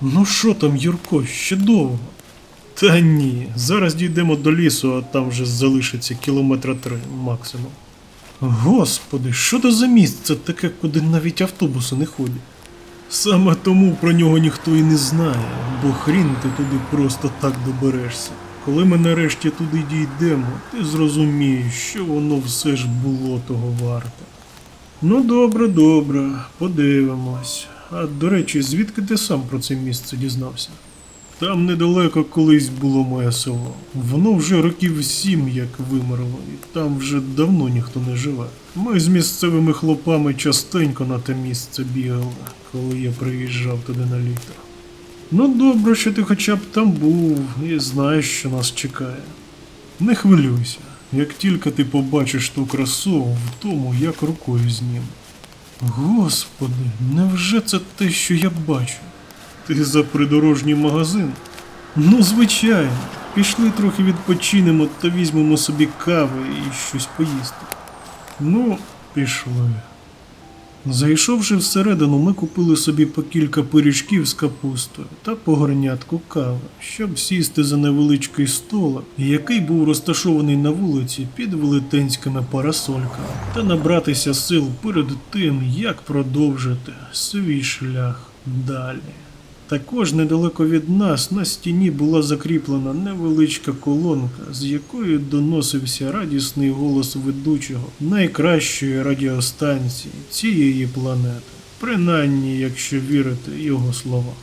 Ну що там, Юрко, ще довго? Та ні, зараз дійдемо до лісу, а там вже залишиться кілометра три максимум. Господи, що то за місце таке, куди навіть автобуси не ходять? Саме тому про нього ніхто і не знає, бо хрін ти туди просто так доберешся. Коли ми нарешті туди дійдемо, ти зрозумієш, що воно все ж було того варте. Ну добре, добре, подивимось. А до речі, звідки ти сам про це місце дізнався? Там недалеко колись було моє село. Воно вже років сім як вимерло, і там вже давно ніхто не живе. Ми з місцевими хлопами частенько на те місце бігали, коли я приїжджав туди на літо. Ну добре, що ти хоча б там був і знаєш, що нас чекає. Не хвилюйся, як тільки ти побачиш ту красу, в тому як рукою знім. Господи, невже це те, що я бачу? Ти за придорожній магазин? Ну, звичайно. Пішли трохи відпочинемо та візьмемо собі кави і щось поїсти. Ну, пішли. Зайшовши всередину, ми купили собі по кілька пиріжків з капустою та погорнятку кави, щоб сісти за невеличкий столик, який був розташований на вулиці під велетенськими парасольками, та набратися сил перед тим, як продовжити свій шлях далі. Також недалеко від нас на стіні була закріплена невеличка колонка, з якої доносився радісний голос ведучого найкращої радіостанції цієї планети, принаймні, якщо вірити його словам.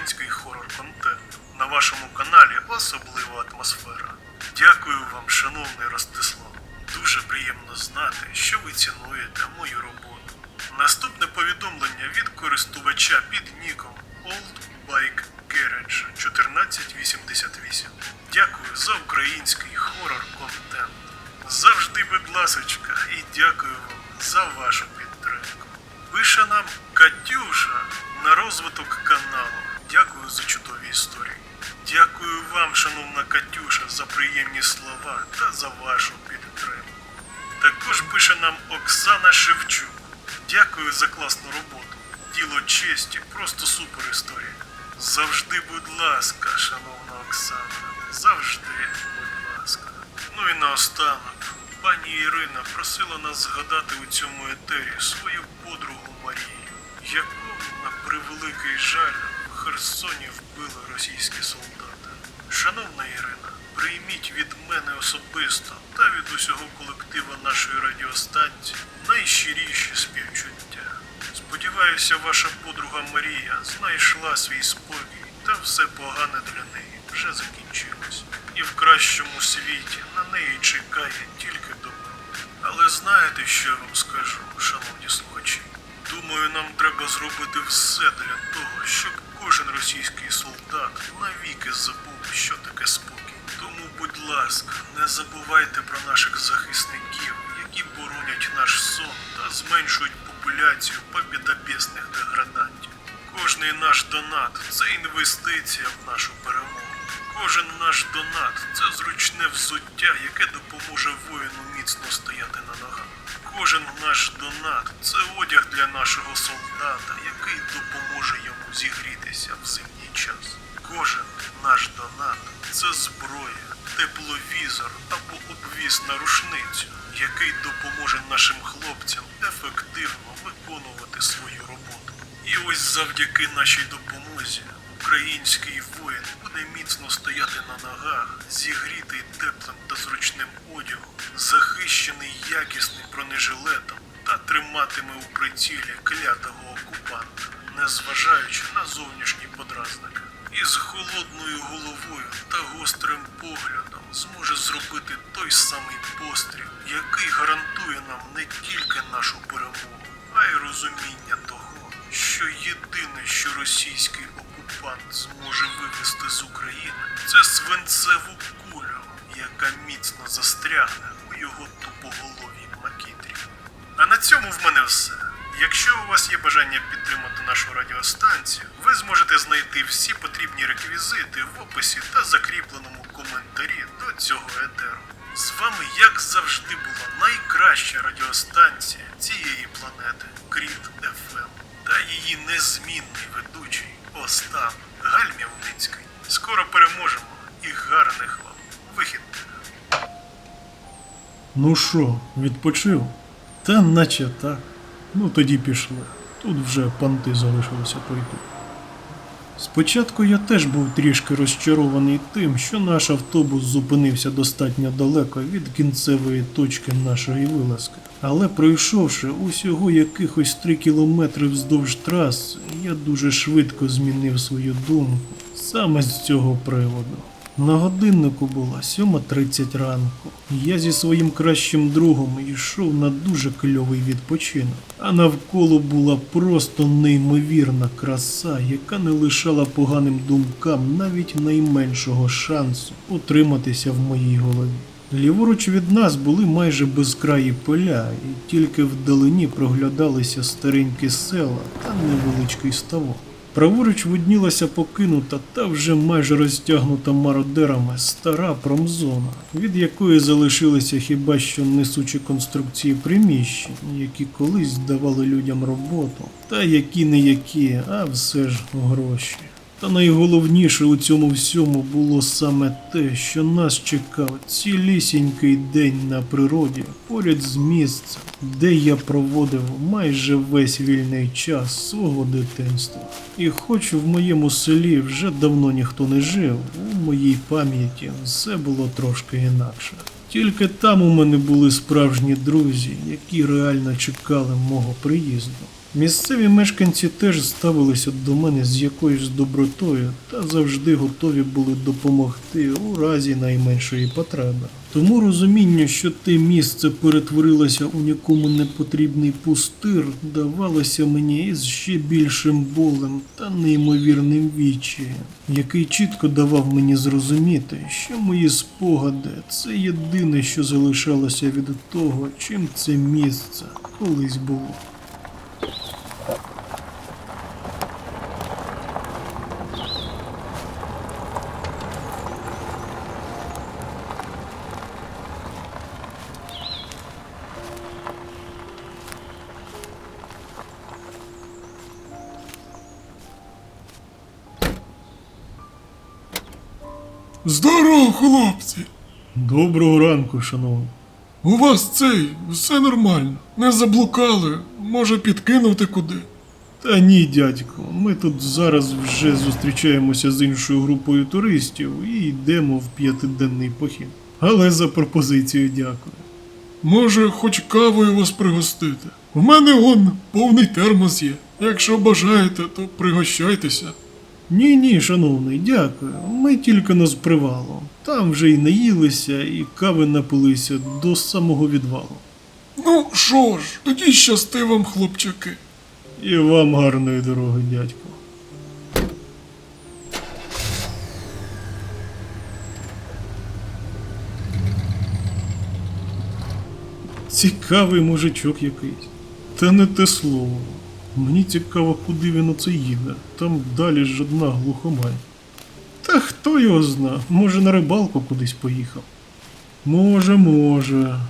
Український хорор-контент. На вашому каналі особлива атмосфера. Дякую вам, шановний Ростислав. Дуже приємно знати, що ви цінуєте мою роботу. Наступне повідомлення від користувача під ніком Old Bike Garage 1488. Дякую за український хорор-контент. Завжди, будь ласочка, і дякую вам за вашу підтримку. Пише нам Катюша на розвиток каналу. Дякую за чудові історії. Дякую вам, шановна Катюша, за приємні слова та за вашу підтримку. Також пише нам Оксана Шевчук. Дякую за класну роботу. Діло честі, просто супер історія. Завжди, будь ласка, шановна Оксана. Завжди, будь ласка. Ну і наостанок, пані Ірина просила нас згадати у цьому етері свою подругу Марію, яку, на превеликий жаль, Херсоні вбили російські солдати. Шановна Ірина, прийміть від мене особисто та від усього колектива нашої радіостанції найщиріші співчуття. Сподіваюся, ваша подруга Марія знайшла свій спокій, та все погане для неї вже закінчилось. І в кращому світі на неї чекає тільки добро. Але знаєте, що я вам скажу, шановні слухачі? Думаю, нам треба зробити все для того, щоб кожен російський солдат навіки забув, що таке спокій. Тому, будь ласка, не забувайте про наших захисників, які боронять наш сон та зменшують популяцію побідобесних деградантів. Кожний наш донат це інвестиція в нашу перемогу. Кожен наш донат це зручне взуття, яке допоможе воїну міцно стояти на ногах. Кожен наш донат це одяг для нашого солдата, який допоможе йому зігрітися в зимній час. Кожен наш донат це зброя, тепловізор або обвіз на рушницю, який допоможе нашим хлопцям ефективно виконувати свою роботу. І ось завдяки нашій допомозі український воїн міцно стояти на ногах, зігрітий теплим та зручним одягом, захищений якісним бронежилетом та триматиме у прицілі клятого окупанта, незважаючи на зовнішні подразники. І з холодною головою та гострим поглядом зможе зробити той самий постріл, який гарантує нам не тільки нашу перемогу, а й розуміння того, що єдине, що російський окупант зможе вивести з України, це свинцеву кулю, яка міцно застрягне у його тупоголовій макітрі. А на цьому в мене все. Якщо у вас є бажання підтримати нашу радіостанцію, ви зможете знайти всі потрібні реквізити в описі та закріпленому коментарі до цього етеру. З вами, як завжди, була найкраща радіостанція цієї планети Кріт ФМ та її незмінний ведучий Остап Гальмівницький. Скоро переможемо і гарних вам вихідних. Ну що, відпочив? Та наче так. Ну тоді пішли. Тут вже панти залишилося пройти. Спочатку я теж був трішки розчарований тим, що наш автобус зупинився достатньо далеко від кінцевої точки нашої вилазки. Але пройшовши усього якихось три кілометри вздовж траси, я дуже швидко змінив свою думку саме з цього приводу. На годиннику була 7.30 ранку. Я зі своїм кращим другом йшов на дуже кльовий відпочинок, а навколо була просто неймовірна краса, яка не лишала поганим думкам навіть найменшого шансу утриматися в моїй голові. Ліворуч від нас були майже безкраї поля, і тільки вдалині проглядалися старенькі села та невеличкий ставок. Праворуч виднілася покинута та вже майже розтягнута мародерами стара промзона, від якої залишилися хіба що несучі конструкції приміщень, які колись давали людям роботу, та які не які, а все ж гроші. Та найголовніше у цьому всьому було саме те, що нас чекав цілісінький день на природі поряд з місцем, де я проводив майже весь вільний час свого дитинства. І хоч в моєму селі вже давно ніхто не жив, у моїй пам'яті все було трошки інакше. Тільки там у мене були справжні друзі, які реально чекали мого приїзду. Місцеві мешканці теж ставилися до мене з якоюсь добротою та завжди готові були допомогти у разі найменшої потреби. Тому розуміння, що те місце перетворилося у нікому не потрібний пустир, давалося мені із ще більшим болем та неймовірним відчаєм, який чітко давав мені зрозуміти, що мої спогади це єдине, що залишалося від того, чим це місце колись було. Здорово, хлопці! Доброго ранку, шановні. У вас цей, все нормально. Не заблукали, може підкинути куди. Та ні, дядько, ми тут зараз вже зустрічаємося з іншою групою туристів і йдемо в п'ятиденний похід. Але за пропозицію дякую. Може, хоч кавою вас пригостити. В мене он повний термос є. Якщо бажаєте, то пригощайтеся. Ні, ні, шановний, дякую. Ми тільки но з привалу. Там вже й наїлися, і кави напилися до самого відвалу. Ну що ж, тоді щасти вам, хлопчаки. І вам гарної дороги, дядько. Цікавий мужичок якийсь. Та не те слово. Мені цікаво, куди він оце їде. Там далі ж одна глухомань. Та хто його зна, може на рибалку кудись поїхав. Може, може.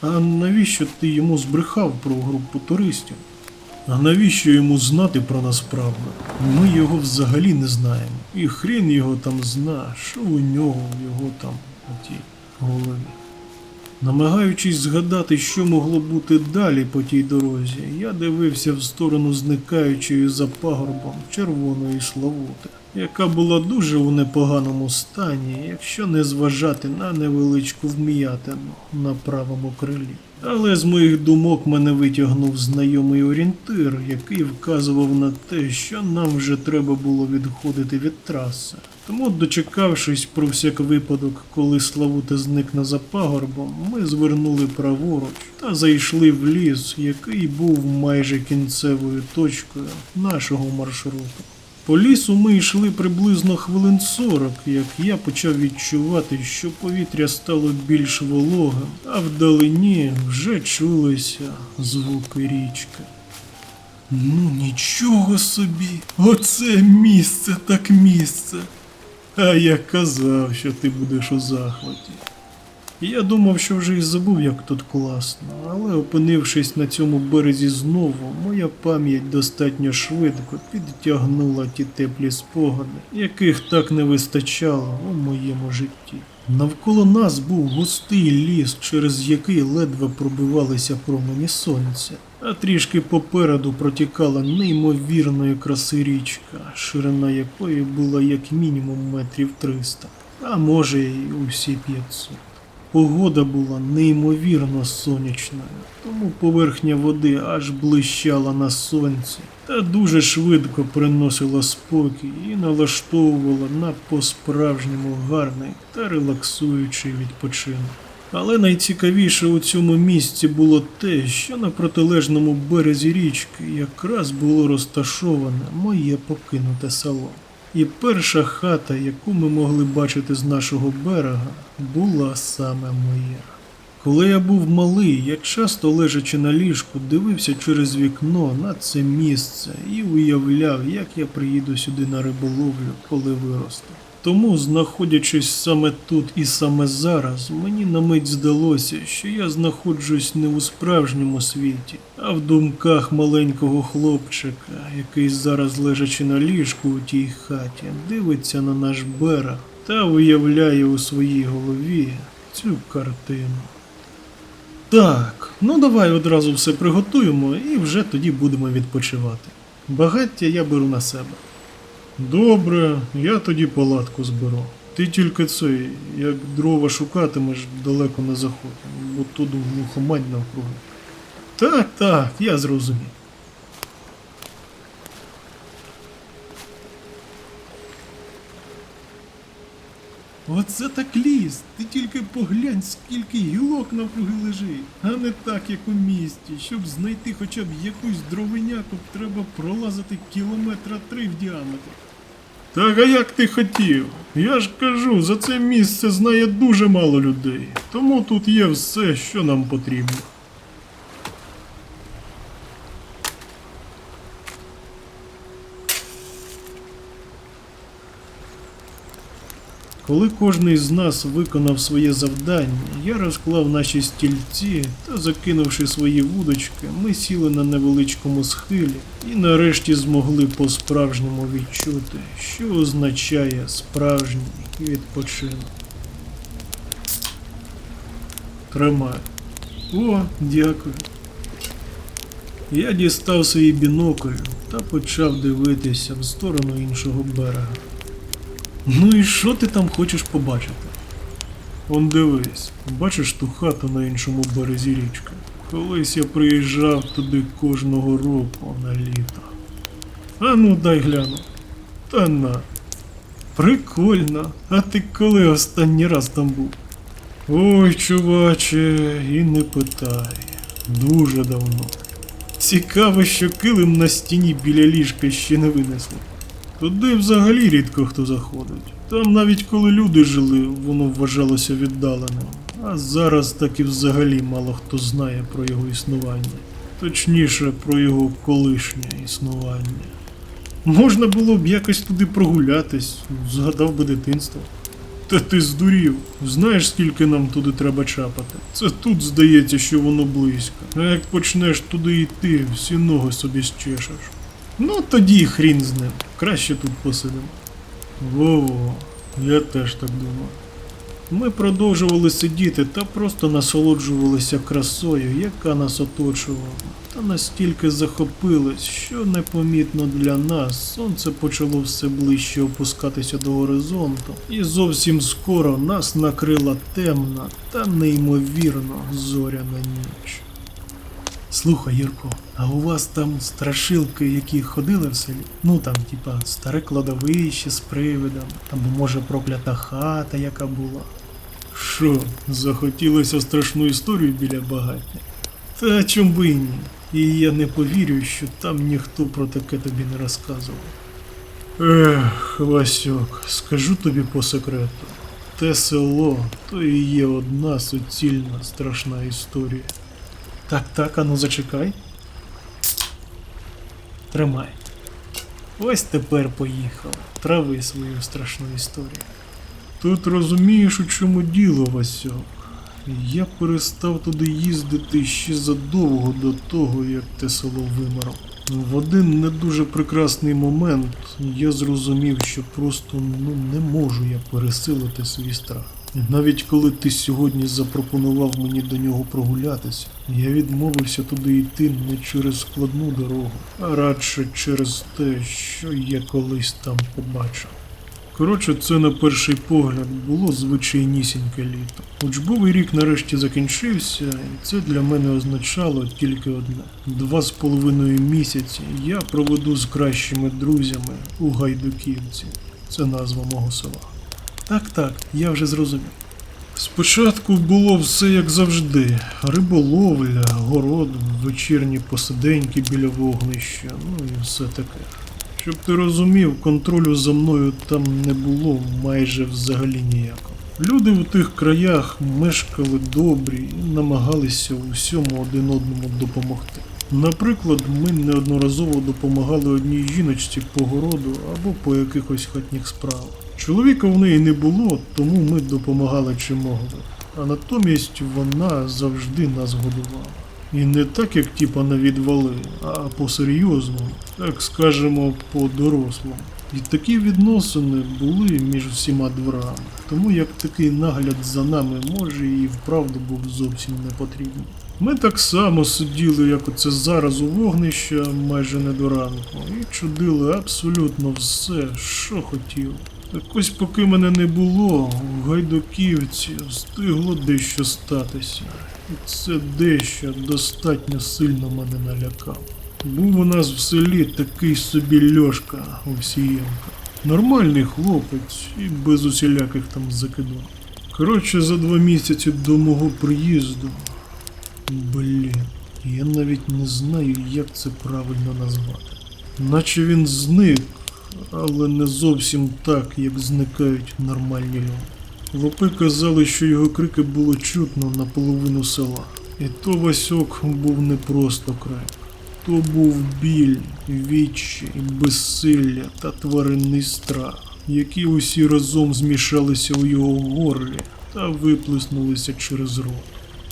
А навіщо ти йому збрехав про групу туристів? А навіщо йому знати про нас правду? Ми його взагалі не знаємо. І хрін його там зна, що у нього його там у тій голові. Намагаючись згадати, що могло бути далі по тій дорозі, я дивився в сторону зникаючої за пагорбом червоної Славути, яка була дуже у непоганому стані, якщо не зважати на невеличку вм'ятину на правому крилі. Але з моїх думок мене витягнув знайомий орієнтир, який вказував на те, що нам вже треба було відходити від траси. Тому, дочекавшись про всяк випадок, коли Славута зникне за пагорбом, ми звернули праворуч та зайшли в ліс, який був майже кінцевою точкою нашого маршруту. По лісу ми йшли приблизно хвилин 40, як я почав відчувати, що повітря стало більш вологим, а вдалині вже чулися звуки річки. Ну нічого собі, оце місце так місце. А я казав, що ти будеш у захваті. Я думав, що вже і забув, як тут класно, але опинившись на цьому березі знову, моя пам'ять достатньо швидко підтягнула ті теплі спогади, яких так не вистачало у моєму житті. Навколо нас був густий ліс, через який ледве пробивалися промені сонця, а трішки попереду протікала неймовірної краси річка, ширина якої була як мінімум метрів 300, а може й усі 500. Погода була неймовірно сонячною, тому поверхня води аж блищала на сонці та дуже швидко приносила спокій і налаштовувала на по-справжньому гарний та релаксуючий відпочинок. Але найцікавіше у цьому місці було те, що на протилежному березі річки якраз було розташоване моє покинуте село. І перша хата, яку ми могли бачити з нашого берега, була саме моя. Коли я був малий, я часто лежачи на ліжку, дивився через вікно на це місце і уявляв, як я приїду сюди на риболовлю, коли виросту. Тому, знаходячись саме тут і саме зараз, мені на мить здалося, що я знаходжусь не у справжньому світі, а в думках маленького хлопчика, який зараз лежачи на ліжку у тій хаті, дивиться на наш берег та уявляє у своїй голові цю картину. Так, ну давай одразу все приготуємо і вже тоді будемо відпочивати. Багаття я беру на себе. Добре, я тоді палатку зберу. Ти тільки цей, як дрова шукатимеш, далеко не заходь, бо тут глухомань навкруги. Так, так, я зрозумів. Оце так ліс. Ти тільки поглянь, скільки гілок навкруги лежить, а не так, як у місті. Щоб знайти хоча б якусь дровиняку, треба пролазити кілометра три в діаметр. Так а як ти хотів? Я ж кажу, за це місце знає дуже мало людей, тому тут є все, що нам потрібно. Коли кожний з нас виконав своє завдання, я розклав наші стільці та, закинувши свої вудочки, ми сіли на невеличкому схилі і нарешті змогли по-справжньому відчути, що означає справжній відпочинок. Тримай. О, дякую. Я дістав свій бінокль та почав дивитися в сторону іншого берега. Ну і що ти там хочеш побачити? Он дивись, бачиш ту хату на іншому березі річки. Колись я приїжджав туди кожного року на літо. А ну дай гляну. Та на. Прикольно. А ти коли останній раз там був? Ой, чуваче, і не питай. Дуже давно. Цікаво, що килим на стіні біля ліжка ще не винесли. Туди взагалі рідко хто заходить. Там навіть коли люди жили, воно вважалося віддаленим. А зараз так і взагалі мало хто знає про його існування. Точніше, про його колишнє існування. Можна було б якось туди прогулятись, згадав би дитинство. Та ти здурів. Знаєш, скільки нам туди треба чапати? Це тут здається, що воно близько. А як почнеш туди йти, всі ноги собі щешеш. Ну тоді хрін з ним. Краще тут посидимо. Во-во, я теж так думав. Ми продовжували сидіти та просто насолоджувалися красою, яка нас оточувала, та настільки захопились, що непомітно для нас сонце почало все ближче опускатися до горизонту, і зовсім скоро нас накрила темна та неймовірно зоряна ніч. Слухай, Юрко, а у вас там страшилки, які ходили в селі? Ну там, типа, старе кладовище з привидом, або може проклята хата, яка була. Що, захотілося страшну історію біля багаття? Та чом би і ні. І я не повірю, що там ніхто про таке тобі не розказував. Ех, Васьок, скажу тобі по секрету. Те село то і є одна суцільна страшна історія. Так, так, ану зачекай. Тримай. Ось тепер поїхав. Трави свою страшну історію. Тут розумієш, у чому діло, Васьок. Я перестав туди їздити ще задовго до того, як те село вимерло. В один не дуже прекрасний момент я зрозумів, що просто ну, не можу я пересилити свій страх. Навіть коли ти сьогодні запропонував мені до нього прогулятися, я відмовився туди йти не через складну дорогу, а радше через те, що я колись там побачив. Коротше, це на перший погляд було звичайнісіньке літо. Учбовий рік нарешті закінчився, і це для мене означало тільки одне: два з половиною місяці я проведу з кращими друзями у Гайдуківці. Це назва мого села. Так, так, я вже зрозумів. Спочатку було все як завжди: риболовля, город, вечірні посиденьки біля вогнища, ну і все таке. Щоб ти розумів, контролю за мною там не було майже взагалі ніякого. Люди у тих краях мешкали добрі і намагалися у всьому один одному допомогти. Наприклад, ми неодноразово допомагали одній жіночці по городу або по якихось хатніх справах. Чоловіка в неї не було, тому ми допомагали чи могли. А натомість вона завжди нас годувала. І не так, як типа на відвали, а по-серйозному, так скажемо, по-дорослому. І такі відносини були між всіма дворами. Тому як такий нагляд за нами може і вправду був зовсім не потрібен. Ми так само сиділи, як оце зараз у вогнища, майже не до ранку, і чудили абсолютно все, що хотіли. Так ось поки мене не було, в Гайдуківці встигло дещо статися. І це дещо достатньо сильно мене налякав. Був у нас в селі такий собі Льошка Овсієнко. Нормальний хлопець і без усіляких там закидок. Коротше, за два місяці до мого приїзду. Блін, я навіть не знаю, як це правильно назвати. Наче він зник, але не зовсім так, як зникають нормальні люди. Вопи казали, що його крики було чутно на половину села. І то Васьок був не просто крик. То був біль, відчай, безсилля та тваринний страх, які усі разом змішалися у його горлі та виплеснулися через рот.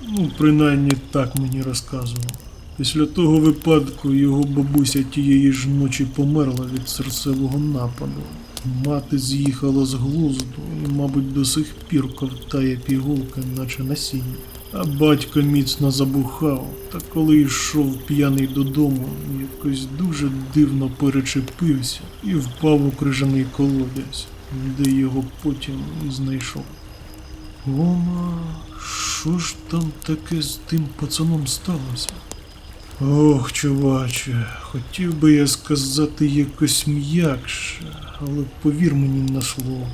Ну, принаймні так мені розказував. Після того випадку його бабуся тієї ж ночі померла від серцевого нападу. Мати з'їхала з глузду і, мабуть, до сих пір ковтає пігулки, наче насіння. А батько міцно забухав, та коли йшов п'яний додому, якось дуже дивно перечепився і впав у крижаний колодязь, де його потім знайшов. Ома, що ж там таке з тим пацаном сталося? Ох, чуваче, хотів би я сказати якось м'якше, але повір мені на слово,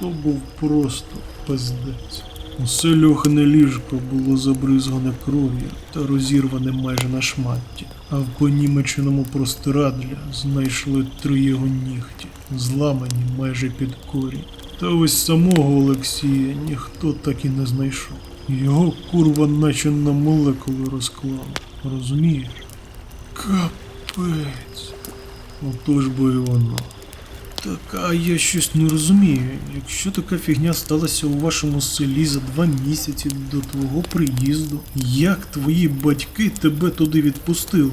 то був просто пиздець. Усе льохане ліжко було забризгане кров'ю та розірване майже на шматті, а в понімеченому простирадлі знайшли три його нігті, зламані майже під корінь. Та ось самого Олексія ніхто так і не знайшов. Його курва наче на молекули розклав. Розумієш? Капець. Отож бо воно. Так, а я щось не розумію. Якщо така фігня сталася у вашому селі за два місяці до твого приїзду, як твої батьки тебе туди відпустили?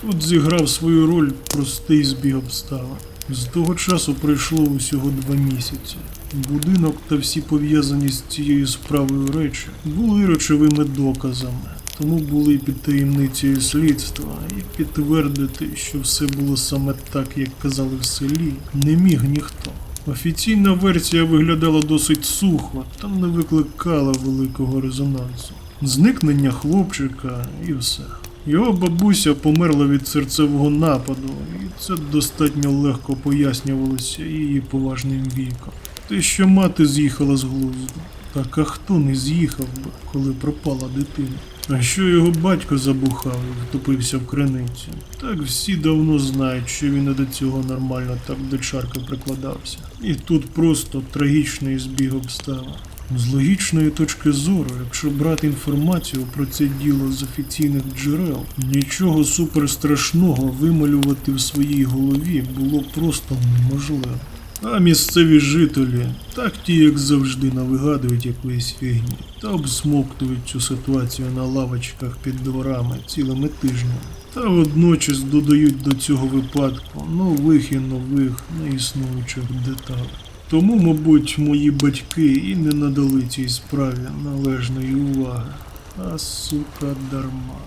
Тут зіграв свою роль простий збіг обставин. З того часу пройшло усього два місяці. Будинок та всі пов'язані з цією справою речі були речовими доказами, тому були під таємницею слідства, і підтвердити, що все було саме так, як казали в селі, не міг ніхто. Офіційна версія виглядала досить сухо та не викликала великого резонансу. Зникнення хлопчика і все. Його бабуся померла від серцевого нападу, і це достатньо легко пояснювалося її поважним віком. Те, що мати з'їхала з глузду. Так а хто не з'їхав би, коли пропала дитина? А що його батько забухав і втопився в криниці? Так всі давно знають, що він і до цього нормально так до чарки прикладався. І тут просто трагічний збіг обставин. З логічної точки зору, якщо брати інформацію про це діло з офіційних джерел, нічого суперстрашного вималювати в своїй голові було просто неможливо. А місцеві жителі, так ті, як завжди, навигадують якоїсь фігні та обсмоктують цю ситуацію на лавочках під дворами цілими тижнями. Та водночас додають до цього випадку нових і нових неіснуючих деталей. Тому, мабуть, мої батьки і не надали цій справі належної уваги. А сука дарма.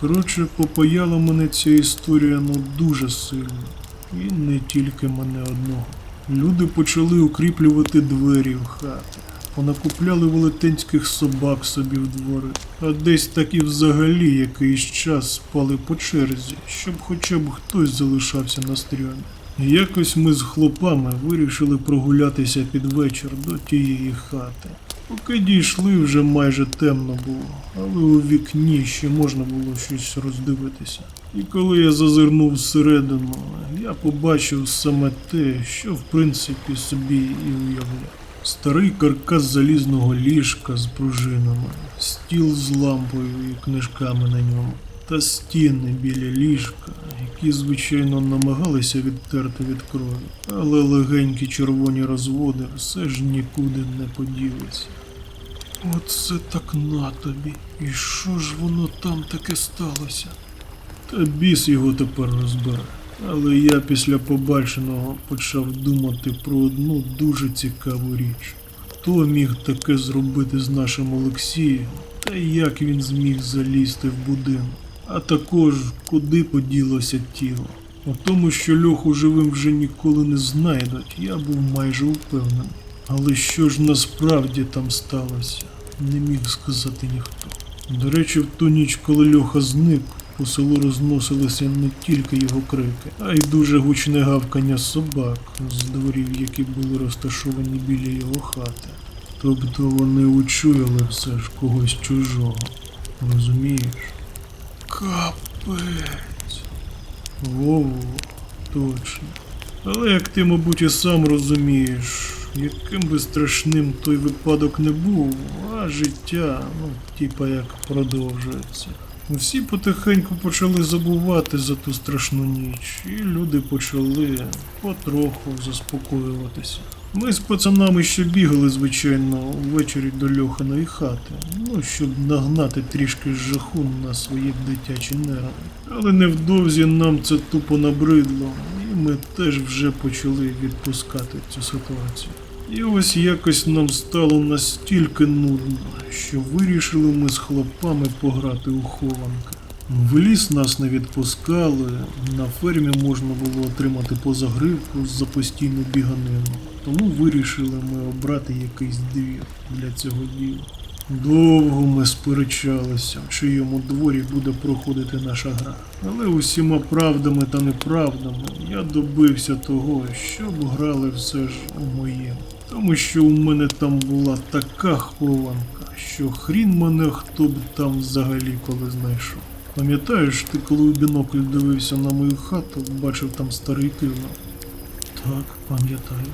Коротше, попаяла мене ця історія ну дуже сильно. І не тільки мене одного. Люди почали укріплювати двері в хати, понакупляли велетенських собак собі в двори, а десь так і взагалі якийсь час спали по черзі, щоб хоча б хтось залишався на стрьомі. Якось ми з хлопами вирішили прогулятися під вечір до тієї хати. Поки дійшли, вже майже темно було, але у вікні ще можна було щось роздивитися. І коли я зазирнув всередину, я побачив саме те, що в принципі собі і уявляв. Старий каркас залізного ліжка з пружинами, стіл з лампою і книжками на ньому, та стіни біля ліжка, які, звичайно, намагалися відтерти від крові, але легенькі червоні розводи все ж нікуди не поділися. Оце так на тобі. І що ж воно там таке сталося? Та біс його тепер розбере. Але я після побаченого почав думати про одну дуже цікаву річ. Хто міг таке зробити з нашим Олексієм, та як він зміг залізти в будинок, а також куди поділося тіло. У тому, що льоху живим вже ніколи не знайдуть, я був майже упевнений. Але що ж насправді там сталося, не міг сказати ніхто. До речі, в ту ніч, коли Льоха зник, по селу розносилися не тільки його крики, а й дуже гучне гавкання собак з дворів, які були розташовані біля його хати. Тобто вони учуяли все ж когось чужого. Розумієш? Капець. Вово, точно. Але як ти, мабуть, і сам розумієш, яким би страшним той випадок не був, а життя, ну, типа як продовжується. Всі потихеньку почали забувати за ту страшну ніч, і люди почали потроху заспокоюватися. Ми з пацанами ще бігали, звичайно, ввечері до Льоханої хати, ну, щоб нагнати трішки жаху на свої дитячі нерви. Але невдовзі нам це тупо набридло, і ми теж вже почали відпускати цю ситуацію. І ось якось нам стало настільки нудно, що вирішили ми з хлопами пограти у хованки. В ліс нас не відпускали, на фермі можна було отримати позагривку за постійну біганину, тому вирішили ми обрати якийсь двір для цього діла. Довго ми сперечалися, в чиєму дворі буде проходити наша гра. Але усіма правдами та неправдами я добився того, щоб грали все ж у моєму. Тому що у мене там була така хованка, що хрін мене хто б там взагалі коли знайшов. Пам'ятаєш, ти коли у бінокль дивився на мою хату, бачив там старий килим? Так, пам'ятаю.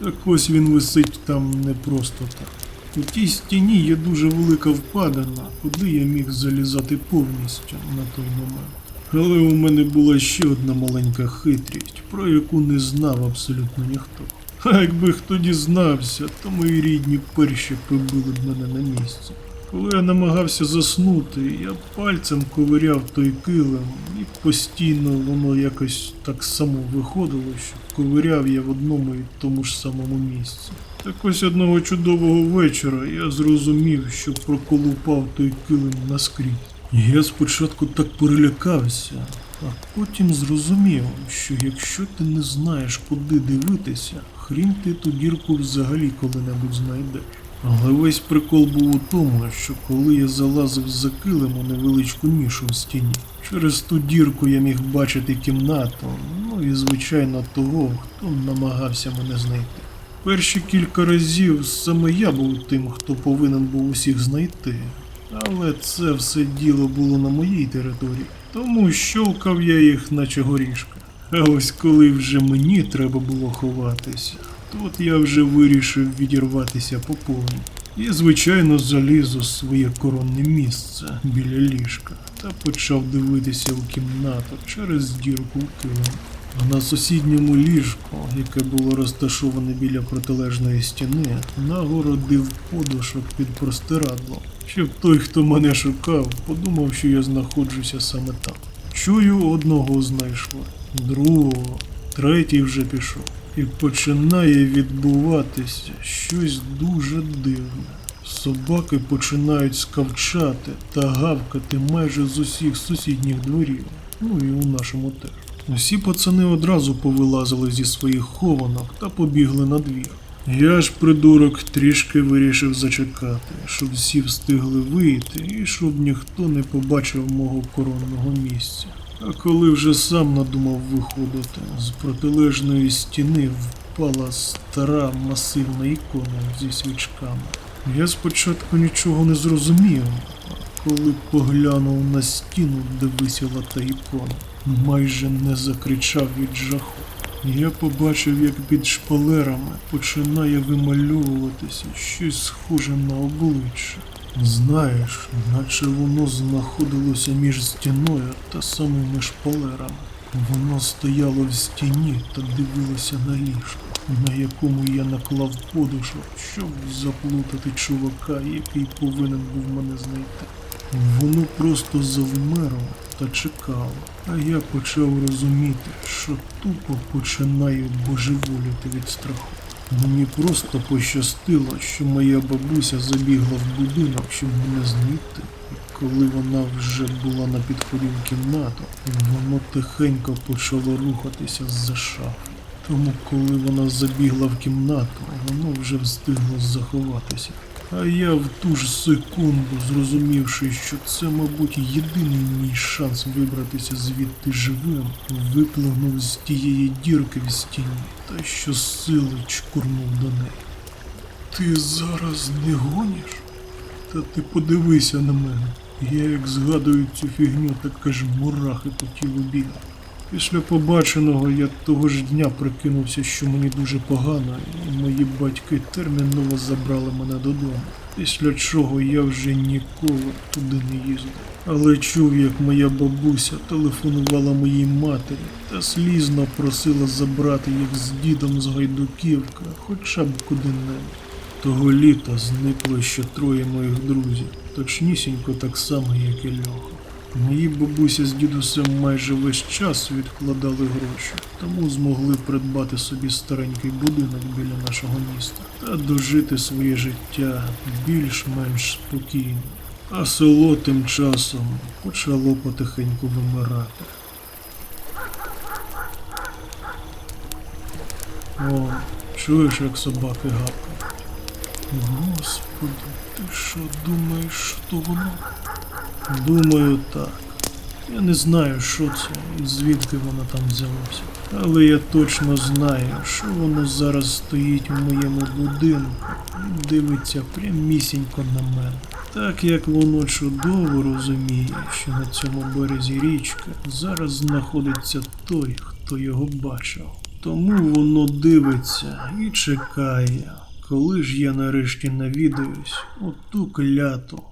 Так ось він висить там не просто так. У тій стіні є дуже велика впадина, куди я міг залізати повністю на той момент. Але у мене була ще одна маленька хитрість, про яку не знав абсолютно ніхто. А якби хто дізнався, то мої рідні перші прибили б мене на місці. Коли я намагався заснути, я пальцем ковиряв той килим, і постійно воно якось так само виходило, що ковиряв я в одному і тому ж самому місці. Так ось одного чудового вечора я зрозумів, що проколупав той килим наскрізь. Я спочатку так перелякався, а потім зрозумів, що якщо ти не знаєш, куди дивитися, хрін ти ту дірку взагалі коли-небудь знайдеш. Але весь прикол був у тому, що коли я залазив за килим у невеличку нішу в стіні, через ту дірку я міг бачити кімнату, ну і звичайно того, хто намагався мене знайти. Перші кілька разів саме я був тим, хто повинен був усіх знайти. Але це все діло було на моїй території, тому щовкав я їх, наче горішка. А ось коли вже мені треба було ховатися, тут я вже вирішив відірватися по повній. І, звичайно, заліз у своє коронне місце біля ліжка та почав дивитися в кімнату через дірку в килим. На сусідньому ліжку, яке було розташоване біля протилежної стіни, нагородив подушок під простирадлом, щоб той, хто мене шукав, подумав, що я знаходжуся саме там. Чую, одного знайшли, другого, третій вже пішов. І починає відбуватися щось дуже дивне. Собаки починають скавчати та гавкати майже з усіх сусідніх дворів, ну і у нашому теж. Усі пацани одразу повилазили зі своїх хованок та побігли на двір. Я ж, придурок, трішки вирішив зачекати, щоб всі встигли вийти і щоб ніхто не побачив мого коронного місця. А коли вже сам надумав виходити, з протилежної стіни впала стара масивна ікона зі свічками. Я спочатку нічого не зрозумів, а коли поглянув на стіну, де висіла та ікона, майже не закричав від жаху. Я побачив, як під шпалерами починає вимальовуватися щось схоже на обличчя. Знаєш, наче воно знаходилося між стіною та самими шпалерами. Воно стояло в стіні та дивилося на ліжко, на якому я наклав подушок, щоб заплутати чувака, який повинен був мене знайти. Воно просто завмерло та чекало, а я почав розуміти, що тупо починаю божеволіти від страху. Мені просто пощастило, що моя бабуся забігла в будинок, щоб мене знайти. І коли вона вже була на підході в кімнату, воно тихенько почало рухатися з-за шафи. Тому, коли вона забігла в кімнату, воно вже встигло заховатися. А я в ту ж секунду, зрозумівши, що це, мабуть, єдиний мій шанс вибратися звідти живим, виплигнув з тієї дірки в стіні та щосили чкурнув до неї. Ти зараз не гониш? Та ти подивися на мене. Я як згадую цю фігню, так аж мурахи по тілу бігають. Після побаченого я того ж дня прикинувся, що мені дуже погано, і мої батьки терміново забрали мене додому. Після чого я вже ніколи туди не їздив. Але чув, як моя бабуся телефонувала моїй матері та слізно просила забрати їх з дідом з Гайдуківка, хоча б куди-небудь. Того літа зникло ще троє моїх друзів, точнісінько так само, як і Льоха. Мої бабуся з дідусем майже весь час відкладали гроші, тому змогли придбати собі старенький будинок біля нашого міста та дожити своє життя більш-менш спокійно. А село тим часом почало потихеньку вимирати. О, чуєш, як собаки гавкають? Господи, ти що думаєш, що воно? Думаю, так. Я не знаю, що це і звідки воно там взялося. Але я точно знаю, що воно зараз стоїть у моєму будинку і дивиться прямісінько на мене. Так як воно чудово розуміє, що на цьому березі річки зараз знаходиться той, хто його бачив. Тому воно дивиться і чекає, коли ж я нарешті навідаюсь у ту кляту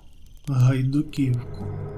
Raio do Químico.